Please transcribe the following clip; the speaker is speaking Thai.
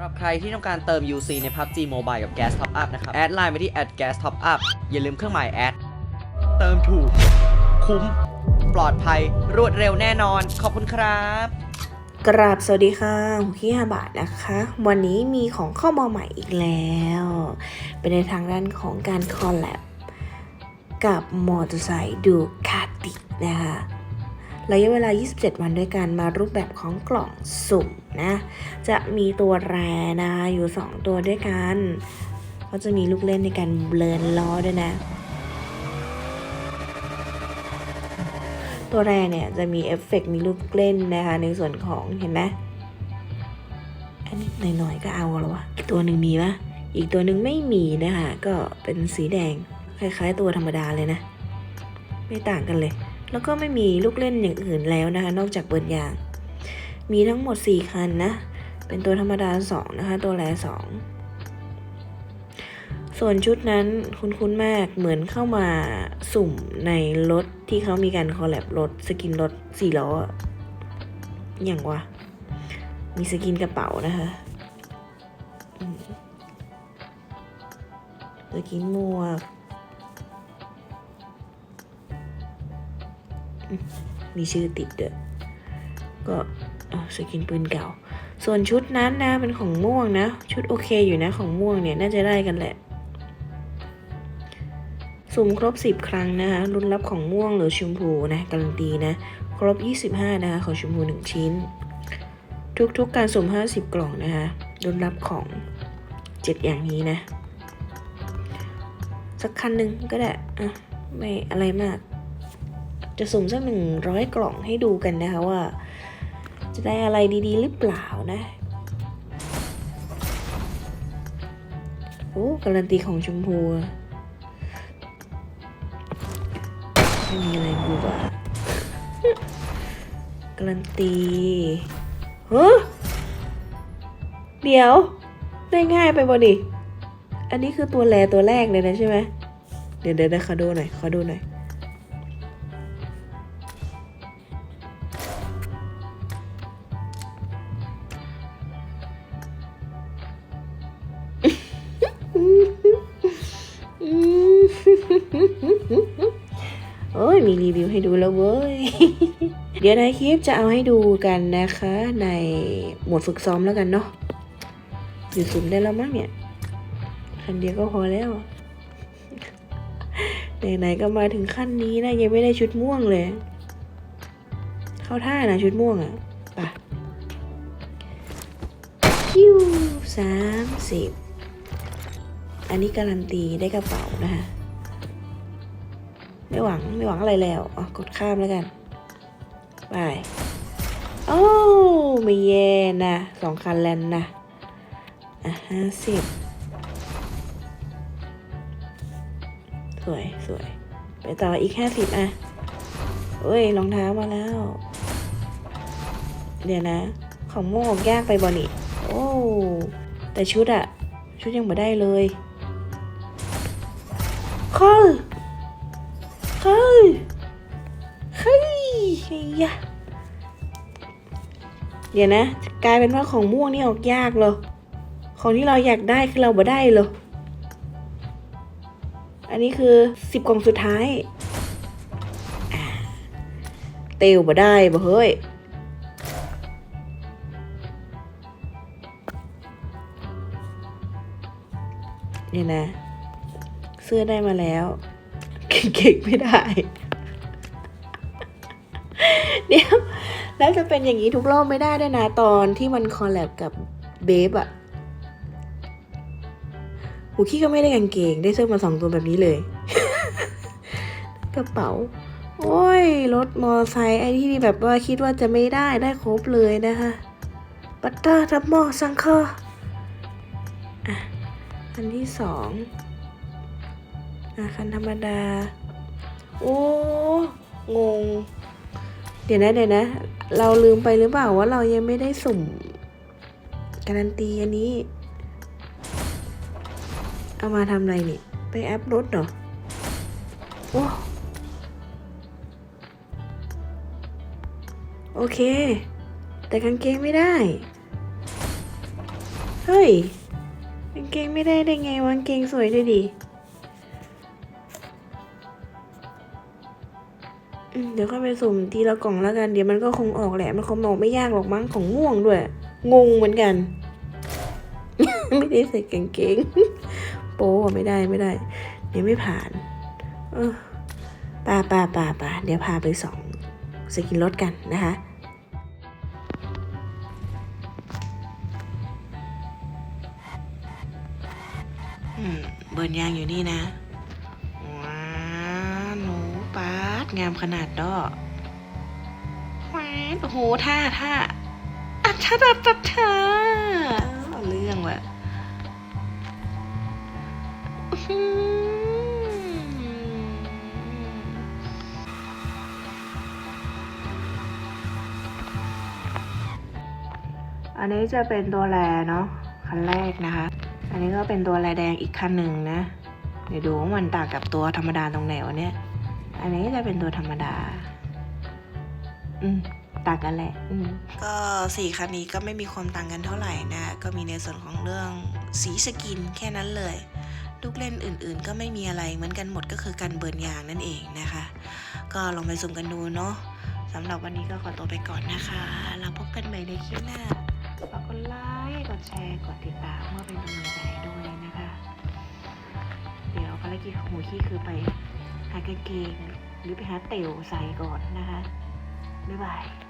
ำหรับใครที่ต้องการเติม UC ใน PUBG Mobile กับ Gas Top Up นะครับ แอดไลน์ไปที่ @gas top up อย่าลืมเครื่องหมายแอด เติมถูก คุ้ม ปลอดภัย รวดเร็วแน่นอน ขอบคุณครับ กราบสวัสดีค่ะหุกี้ฮาบาทนะคะ วันนี้มีของเข้ามาใหม่อีกแล้ว เป็นในทางด้านของการคอลแลบกับมอเตอร์ไซค์ดูคาตินะคะ ระยะเวลา 27 วันด้วยกันมารูปแบบของกล่องสุ่มนะ จะมีตัวแรนะคะอยู่ 2 ตัวด้วยกัน ก็จะมีลูกเล่นในการเบลนล้อด้วยนะ ตัวแรกเนี่ยจะมีเอฟเฟกต์มีลูกเล่นนะคะในส่วนของเห็นไหมอันนี้หน่อยๆก็เอาแล้ววะอีกตัวหนึ่งมีปะอีกตัวหนึ่งไม่มีนะคะก็เป็นสีแดงคล้ายๆตัวธรรมดาเลยนะ ไม่ต่างกันเลย แล้วก็ไม่มีลูกเล่นอย่างอื่นแล้วนะคะ นอกจากเบิร์นยาง มีทั้งหมด 4 คันนะ เป็นตัวธรรมดา 2 นะคะ ตัวแร2ส่วนชุดนั้นคุ้นๆมากเหมือนเข้ามาสุ่มในรถที่เขามีการคอลแลบรถสกินรถสี่ล้ออย่างวะมีสกินกระเป๋านะคะสกินหมวก มีชื่อติดเด้อก็สกินปืนเก่า ส่วนชุดนั้นนะเป็นของม่วงนะ ชุดโอเคอยู่นะของม่วงเนี่ยน่าจะได้กันแหละ สุ่มครบ 10 ครั้งนะคะรุ่นรับของม่วงหรือชมพูนะการันตีนะ ครบ 25 นะคะของชมพู 1 ชิ้น ทุกๆการสุ่ม 50 กล่องนะคะรุ่นรับของ 7 อย่างนี้นะ สักคันหนึ่งก็ได้อะไม่อะไรมาก จะสุ่มสักหนึ่งร้อยกล่องให้ดูกันนะคะว่า จะได้อะไรดีๆ หรือเปล่านะโอ้การันตีของชมพูไม่มีอะไรบูบะการันตีเฮ้เดี๋ยวได้ง่ายไปบ่ดิ อันนี้คือตัวแรตัวแรกเลยนะใช่ไหม เดี๋ยวเดี๋ยวขอดูหน่อย ขอดูหน่อย มีรีวิวให้ดูแล้วเว้ย เดี๋ยวในคลิปจะเอาให้ดูกันนะคะ ในหมวดฝึกซ้อมแล้วกันเนาะอยู่สุ่มได้แล้วมั้งเนี่ย คันเดียวก็พอแล้วไหนๆก็มาถึงขั้นนี้นะยังไม่ได้ชุดม่วงเลย เข้าท่านะชุดม่วงอะ่ะปะคิวสามสิบอันนี้การันตีได้กระเป๋านะคะ ไม่หวังไม่หวังอะไรแล้วอ๋อกดข้ามแล้วกันไปโอ้ไม่แย่นะสองคันแลนนะอะห้าสิบสวยสวยไปต่ออีกห้าสิบอะเอ้ยรองเท้ามาแล้ว เดี๋ยวนะ ของโม่งยากไปบอนี่โอ้แต่ชุดอะชุดยังไม่ได้เลยคอล ยเฮ้ยะเดี๋ยวนะ กลายเป็นว่าของม่วงนี่ออกยากเลยของที่เราอยากได้คือเราบ่ได้เลยอันนี้คือสิบกล่องสุดท้ายเตวบ่ได้บ่เฮ้ยเนี่ยนะ เสื้อได้มาแล้ว เก่งๆไม่ได้ เดี๋ยวแล้วจะเป็นอย่างนี้ทุกรอบไม่ได้ด้วยนะตอนที่มันคอลแลบกับเบฟอะหูขี้ก็ไม่ได้กางเกง ได้เสื้อมาสองตัวแบบนี้เลย กระเป๋า โอ้ย รถมอไซค์ไอ้ที่แบบว่าคิดว่าจะไม่ได้ได้ครบเลยนะคะบัตเตอร์ทับมอสังเคอร์อะอันที่สองอะคันธรรมดา โอ้ งง ดี๋ยวนะเดี๋ยวนะ เราลืมไปหรือเปล่าว่าเรายังไม่ได้สุ่ม การันตีอันนี้ เอามาทำอะไรนี่ ไปแอปรถเหรอโอ้โอเค แต่กางเกงไม่ได้ เฮ้ยกางเกงไม่ได้ได้ไงวางเกงสวยด้วยดิ เดี๋ยวค่อยไปสุ่มทีละกล่องแล้วกัน เดี๋ยวมันก็คงออกแหละ มันคงออกไม่ยากหรอกมั้งของม่วงด้วย งงเหมือนกัน ไม่ได้ใส่กางเกงโป๊ะไม่ได้ไม่ได้ เดี๋ยวไม่ผ่าน เออป่าป่าป่าป่าเดี๋ยวพาไปสองสกินรถกันนะคะเบิร์นยางอยู่นี่นะ งามขนาดดอแหวนโอ้โหท่าท่าอัจฉริยะเธอเอาเรื่องว่ะอันนี้จะเป็นตัวแรเนาะคันแรกนะคะ อันนี้ก็เป็นตัวลายแดงอีกคันหนึ่งนะ เดี๋ยวดูว่ามันต่างกับตัวธรรมดาตรงไหนวะเนี่ย อันนี้จะเป็นตัวธรรมดา อืมต่างกันแหละ อืมก็สี่คันนี้ก็ไม่มีความต่างกันเท่าไหร่นะ ก็มีในส่วนของเรื่องสีสกินแค่นั้นเลย ลูกเล่นอื่นๆ ก็ไม่มีอะไรเหมือนกันหมดก็คือการเบิร์นยางนั่นเองนะคะ ก็ลองไปสุ่มกันดูเนาะสำหรับวันนี้ก็ขอตัวไปก่อนนะคะแล้วพบกันใหม่ในคลิปหน้าฝากกดไลค์กดแชร์กดติดตามเพื่อเป็นกำลังใจด้วยนะคะ เดี๋ยวภารกิจของหมูขี้คือไป หากางเกง หรือไปหาเต๋วใส่ก่อนนะคะ บ๊ายบาย